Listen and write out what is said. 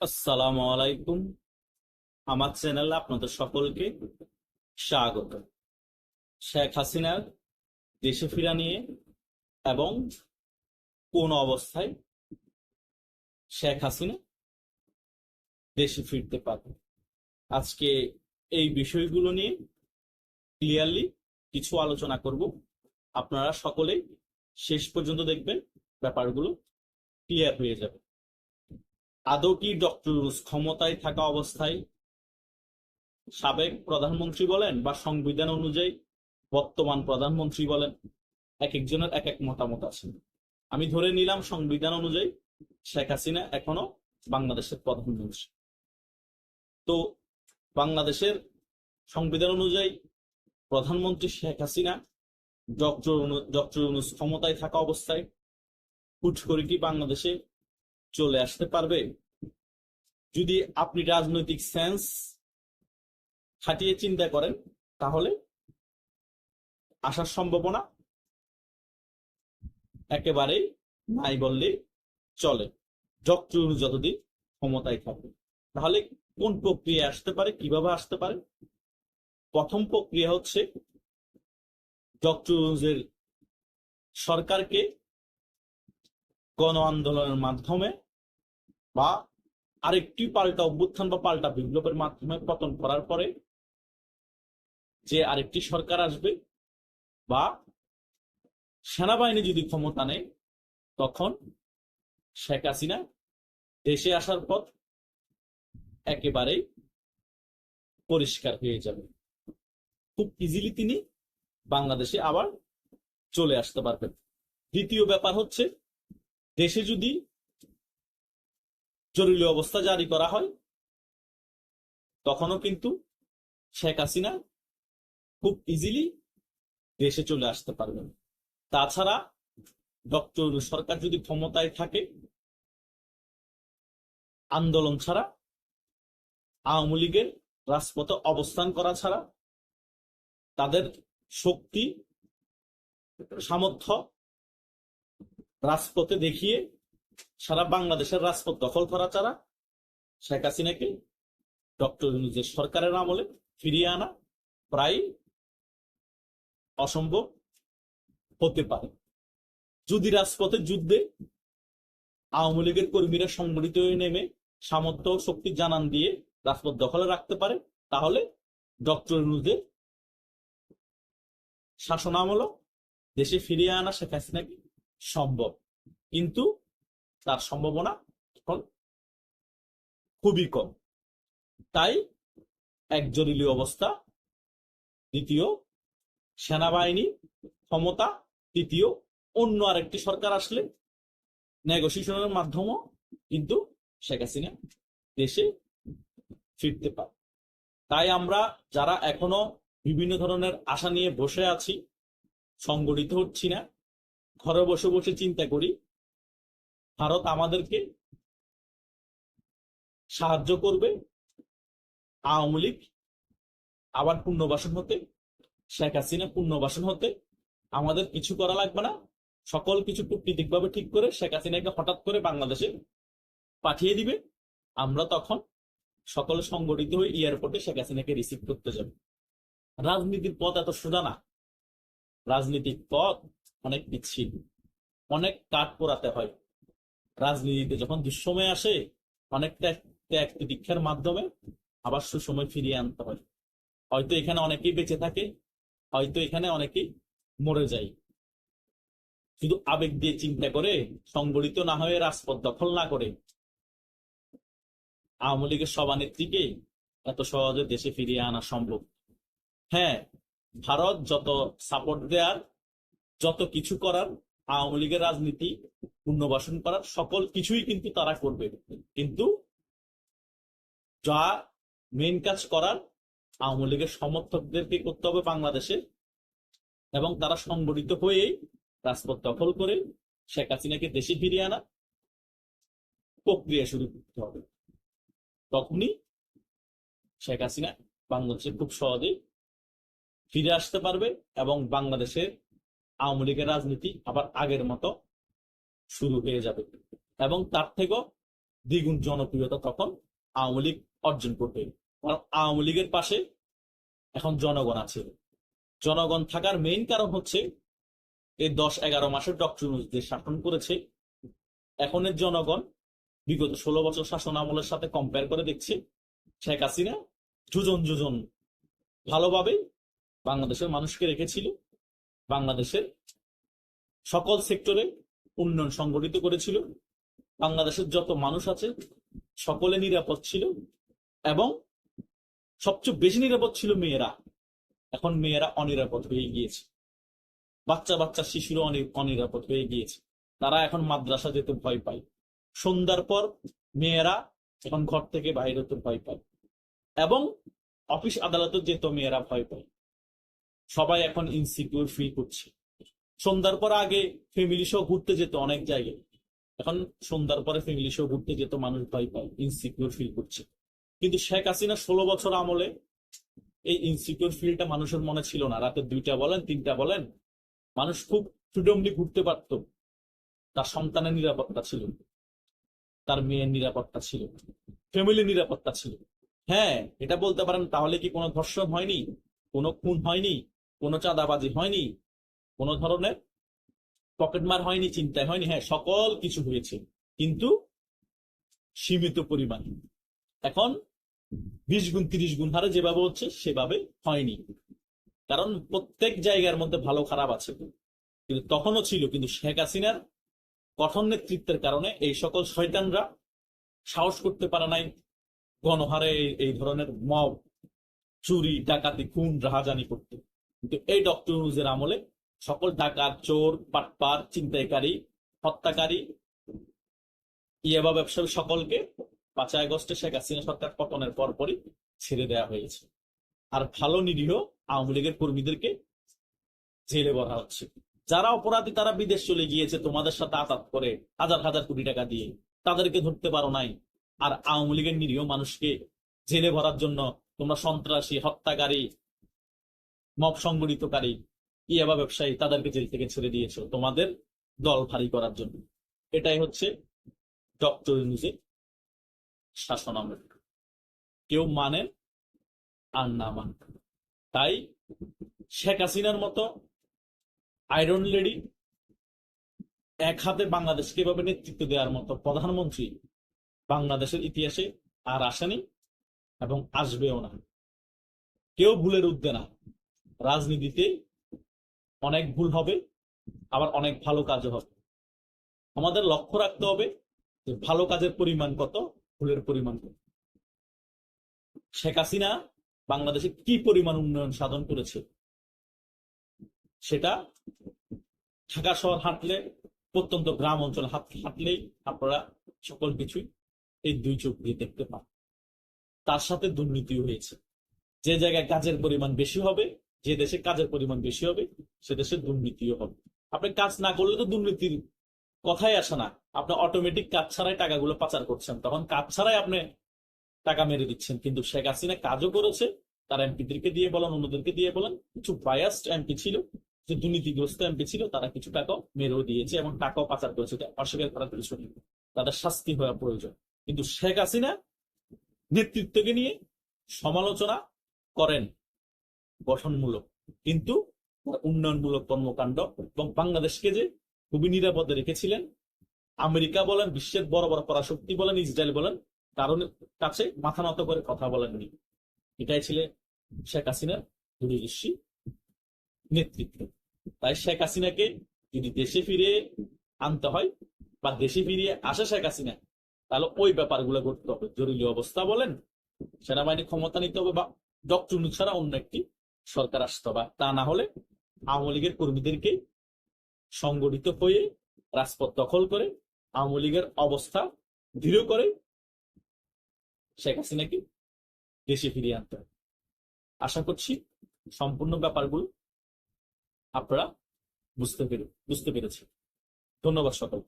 আসসালামু আলাইকুম। আমার চ্যানেলে আপনাদের সকলকে স্বাগত। শেখ হাসিনার দেশে ফিরা নিয়ে এবং কোন অবস্থায় শেখ হাসিনা দেশে ফিরতে পারবে আজকে এই বিষয়গুলো নিয়ে ক্লিয়ারলি কিছু আলোচনা করব। আপনারা সকলেই শেষ পর্যন্ত দেখবেন, ব্যাপারগুলো ক্লিয়ার হয়ে যাবে। আদৌ কি ডক্টর ইউনূস ক্ষমতায় থাকা অবস্থায় সাবেক প্রধানমন্ত্রী বলেন বা সংবিধান অনুযায়ী বর্তমান প্রধানমন্ত্রী বলেন? এক একজনের এক এক মতামত আছে। আমি ধরে নিলাম সংবিধান অনুযায়ী শেখ হাসিনা এখনও বাংলাদেশের প্রধানমন্ত্রী। তো বাংলাদেশের সংবিধান অনুযায়ী প্রধানমন্ত্রী শেখ হাসিনা ডক্টর ডক্টর ক্ষমতায় থাকা অবস্থায় হুট করে কি বাংলাদেশে চলে আসতে পারবে। যদি আপনি রাজনৈতিক সেন্স খাটিয়ে চিন্তা করেন, তাহলে আসার সম্ভাবনা একেবারেই নাই বললেই চলে। ডক্টর যতদিন ক্ষমতায় থাকবে। তাহলে কোন প্রক্রিয়া আসতে পারে, কীভাবে আসতে পারে? প্রথম প্রক্রিয়া হচ্ছে ডক্টর সরকারকে গণ আন্দোলনের মাধ্যমে বা আরেকটি পাল্টা অভ্যুত্থান বা পাল্টা বিপ্লবের মাধ্যমে পতন করার পরে যে আরেকটি সরকার আসবে বা সেনাবাহিনী যদি ক্ষমতা নেয়, তখন শেখ হাসিনা দেশে আসার পর একেবারেই পরিষ্কার হয়ে যাবে। খুব ইজিলি তিনি বাংলাদেশে আবার চলে আসতে পারবেন। দ্বিতীয় ব্যাপার হচ্ছে দেশে যদি জরুরি অবস্থা জারি করা হয়, তখনও কিন্তু শেখ হাসিনা খুব ইজিলি দেশে চলে আসতে পারবেন। তাছাড়া ডক্টর সরকার যদি ক্ষমতায় থাকে, আন্দোলন ছাড়া, আওয়ামী লীগের রাজপথে অবস্থান করা ছাড়া, তাদের শক্তি, সামর্থ্য রাজপথে দেখিয়ে সারা বাংলাদেশের রাজপথ দখল করা ছাড়া শেখ হাসিনাকে ডক্টর ইউনুসের সরকারের আমলে ফিরিয়ে আনা প্রায় অসম্ভব হতে পারে। যদি রাজপথে যুদ্ধে আওয়ামী লীগের কর্মীরা সংগঠিত হয়ে নেমে সামর্থ্য ও শক্তি জানান দিয়ে রাজপথ দখলে রাখতে পারে, তাহলে ডক্টর শাসন আমল দেশে ফিরিয়ে আনা শেখ হাসিনাকে সম্ভব। কিন্তু তার সম্ভাবনা এখন খুবই কম। তাই এক জরুরি অবস্থা, দ্বিতীয় সেনাবাহিনী ক্ষমতা, তৃতীয় অন্য আরেকটি সরকার আসলে নেগোসিয়েশনের মাধ্যমে কিন্তু শেখ হাসিনা দেশে ফিরতে পারে তাই আমরা যারা এখনও বিভিন্ন ধরনের আশা নিয়ে বসে আছি, সংগঠিত হচ্ছি না ঘরে বসে বসে চিন্তা করি, ভারত আমাদেরকে সাহায্য করবে, আওয়ামী লীগ আবার পুনর্বাসন হতে, শেখ হাসিনা পুনর্বাসন হতে, আমাদের কিছু করা লাগবে না, সকল কিছু কূটনীতিকভাবে ঠিক করে শেখ হাসিনাকে হঠাৎ করে বাংলাদেশে পাঠিয়ে দিবে, আমরা তখন সকলে সংগঠিত হয়ে এয়ারপোর্টে শেখ হাসিনাকে রিসিভ করতে যাব। রাজনীতির পথ এত সোজা না। রাজনীতিক পথ অনেক বিচ্ছিন্ন, অনেক কাঠ পোড়াতে হয়। রাজনীতিতে যখন দুঃসময় আসে, অনেকটা ত্যাগ দীক্ষার মাধ্যমে আবার সুসময় ফিরিয়ে আনতে হয়। হয়তো এখানে অনেকেই বেঁচে থাকে, হয়তো এখানে অনেকেই মরে যায়। শুধু আবেগ দিয়ে চিন্তা করে সংগঠিত না হয়ে রাজপথ দখল না করে। আওয়ামী লীগের সভানেত্রীকে এত সহজে দেশে ফিরিয়ে আনা সম্ভব। হ্যাঁ ভারত যত সাপোর্ট দেওয়ার যত কিছু করার, আওয়ামী লীগের রাজনীতি, পুনর্বাসন করার সকল কিছুই কিন্তু তারা করবে। কিন্তু যা মেন কাজ করার আওয়ামী লীগের সমর্থকদেরকে করতে হবে বাংলাদেশে এবং তারা সংগঠিত হয়েই রাজপথ দখল করে শেখ হাসিনাকে দেশে ফিরিয়ে আনা প্রক্রিয়া শুরু করতে হবে। তখনই শেখ হাসিনা বাংলাদেশে খুব সহজেই ফিরে আসতে পারবে এবং বাংলাদেশের আওয়ামী লীগের রাজনীতি আবার আগের মতো শুরু হয়ে যাবে। এবং তার থেকেও দ্বিগুণ জনপ্রিয়তা তখন আওয়ামী লীগ অর্জন করবে। কারণ আওয়ামী লীগের পাশে এখন জনগণ আছে। জনগণ থাকার মেইন কারণ হচ্ছে এই দশ এগারো মাসের ডক্টর যে শাসন করেছে এখনের জনগণ বিগত ষোলো বছর শাসন আমলের সাথে কম্পেয়ার করে দেখছে, শেখ হাসিনা যোজন যোজন ভালোভাবে বাংলাদেশের মানুষকে রেখেছিল। বাংলাদেশের সকল সেক্টরে উন্নয়ন সংগঠিত করেছিল। বাংলাদেশের যত মানুষ আছে, সকলে নিরাপদ ছিল এবং সবচেয়ে বেশি নিরাপদ ছিল মেয়েরা। এখন মেয়েরা অনিরাপদ হয়ে গিয়েছে। বাচ্চা বাচ্চা শিশুরা অনেক অনিরাপদ হয়ে গিয়েছে। তারা এখন মাদ্রাসা যেতে ভয় পায়। সন্ধ্যার পর মেয়েরা এখন ঘর থেকে বাইরে হতে ভয় পায় এবং অফিস আদালতে যেত মেয়েরা ভয় পায়। সবাই এখন ইনসিকিউর ফিল করছে। সন্ধ্যার পর আগে ফ্যামিলি সহ ঘুরতে যেত অনেক জায়গায়। এখন সন্ধ্যার পরে ফ্যামিলি সহ ঘুরতে যেত, মানুষ ভয় পায় ইনসিকিউর ফিল করছে। কিন্তু শেখ হাসিনা ষোলো বছর আমলে এই ইনসিকিউর ফিলটা মানুষের মনে ছিল না। রাতে দুইটা বলেন, তিনটা বলেন, মানুষ খুব ফ্রিডমলি ঘুরতে পারত। তার সন্তানের নিরাপত্তা ছিল তার মেয়ের নিরাপত্তা ছিল ফ্যামিলির নিরাপত্তা ছিল হ্যাঁ এটা বলতে পারেন, তাহলে কি কোনো ধর্ষণ হয়নি? কোনো খুন হয়নি? কোনো চাঁদাবাজি হয়নি, কোনো ধরনের পকেটমার হয়নি, চিন্তায় হয়নি হ্যাঁ সকল কিছু হয়েছে, কিন্তু সীমিত পরিমাণ। এখন বিশ গুণ, তিরিশ গুণ হারে যেভাবে হচ্ছে, সেভাবে হয়নি। কারণ প্রত্যেক জায়গার মধ্যে ভালো, খারাপ আছে। কিন্তু তখনও ছিল, কিন্তু শেখ হাসিনার কঠোর নেতৃত্বের কারণে এই সকল শয়তানরা সাহস করতে পারে নাই, গণহারে এই- ধরনের মব, চুরি, ডাকাতি, খুন, রাহাজানি করতে। কিন্তু এই ডক্টর ইউনুসের আমলে সকল ডাকাত, চোর পাটপার চিন্তাইকারী হত্যাকারী ইয়াবা ব্যবসায়ী সকলকে পাঁচই আগস্টে শেখ হাসিনা সরকার পতনের পরপরই ছেড়ে দেওয়া হয়েছে। আর ভালো নিরীহ আওয়ামী লীগের কর্মীদেরকে জেলে ভরা হচ্ছে। যারা অপরাধী, তারা বিদেশ চলে গিয়েছে, তোমাদের সাথে আঘাত করে হাজার হাজার কোটি টাকা দিয়ে। তাদেরকে ধরতে পারো নাই। আর আওয়ামী লীগের নিরীহ মানুষকে জেলে ভরার জন্য তোমরা সন্ত্রাসী, হত্যাকারী মব সংগঠিতকারী ইয়াবা ব্যবসায়ী তাদেরকে জেল থেকে ছেড়ে দিয়েছ? তোমাদের দল ভারী করার জন্য। এটাই হচ্ছে ডক্টর ইউনুসের শাসন কেউ মানেন আর না মান। তাই শেখ হাসিনার মতো আয়রন লেডি এক হাতে বাংলাদেশকে এভাবে নেতৃত্ব দেওয়ার মতো প্রধানমন্ত্রী বাংলাদেশের ইতিহাসে আর আসেনি এবং আসবেও না। কেউ ভুলের উদ্দে না। রাজনীতিতে অনেক ভুল হবে, আবার অনেক ভালো কাজও হবে। আমাদের লক্ষ্য রাখতে হবে যে ভালো কাজের পরিমাণ কত, ভুলের পরিমাণ কত। শেখ হাসিনা বাংলাদেশে কি পরিমাণ উন্নয়ন সাধন করেছে, সেটা ঢাকা শহর হাঁটলে, প্রত্যন্ত গ্রাম অঞ্চল হাঁট- হাঁটলেই আপনারা সকল কিছুই এই দুই চোখ দিয়ে দেখতে পান। তার সাথে দুর্নীতিও হয়েছে। যে জায়গায় কাজের পরিমাণ বেশি হবে যে দেশে কাজের পরিমাণ বেশি হবে, সে দেশে দুর্নীতিও হবে। আপনি কাজ না করলে তো দুর্নীতির কথাই আসে না। আপনি অটোমেটিক কাজ ছাড়াই টাকাগুলো পাচার করছেন। তখন কাজ ছাড়াই আপনি টাকা মেরে দিচ্ছেন। কিন্তু শেখ হাসিনা কাজও করেছে, তার এমপিদেরকে দিয়ে বলেন, অন্যদেরকে দিয়ে বলেন। কিছু বায়াস্ট এমপি ছিল, যে দুর্নীতিগ্রস্ত এমপি ছিল, তারা কিছু টাকাও মেরেও দিয়েছে এবং টাকাও পাচার করেছে। অস্বীকার করার কিছু নেই তাদের শাস্তি হওয়া প্রয়োজন। কিন্তু শেখ হাসিনা নেতৃত্বকে নিয়ে সমালোচনা করেন। গঠনমূলক, কিন্তু উন্নয়নমূলক কর্মকাণ্ড এবং বাংলাদেশকে যে খুবই নিরাপদে রেখেছিলেন, আমেরিকা বলেন, বিশ্বের বড় বড় পরাশক্তি বলেন, ইসরায়েল বলেন কারণ কাছে মাথা নত করে কথা বলেননি। এটাই ছিলেন শেখ হাসিনার দূরদৃষ্টি নেতৃত্ব। তাই শেখ হাসিনাকে যদি দেশে ফিরে আনতে হয় বা দেশে ফিরিয়ে আসে শেখ হাসিনা, তাহলে ওই ব্যাপারগুলো করতে হবে। জরুরি অবস্থা বলেন, সেনাবাহিনী ক্ষমতা নিতে হবে বা ডক্টর ছাড়া অন্য একটি সরকার আসতে হবে তা না হলে আওয়ামী লীগের কর্মীদেরকে সংগঠিত হয়ে রাজপথ দখল করে আওয়ামী লীগের অবস্থা দৃঢ় করে শেখ হাসিনাকে দেশে ফিরিয়ে আনতে হবে আশা করছি সম্পূর্ণ ব্যাপারগুলো আপনারা বুঝতে পেরে বুঝতে পেরেছেন। ধন্যবাদ সকল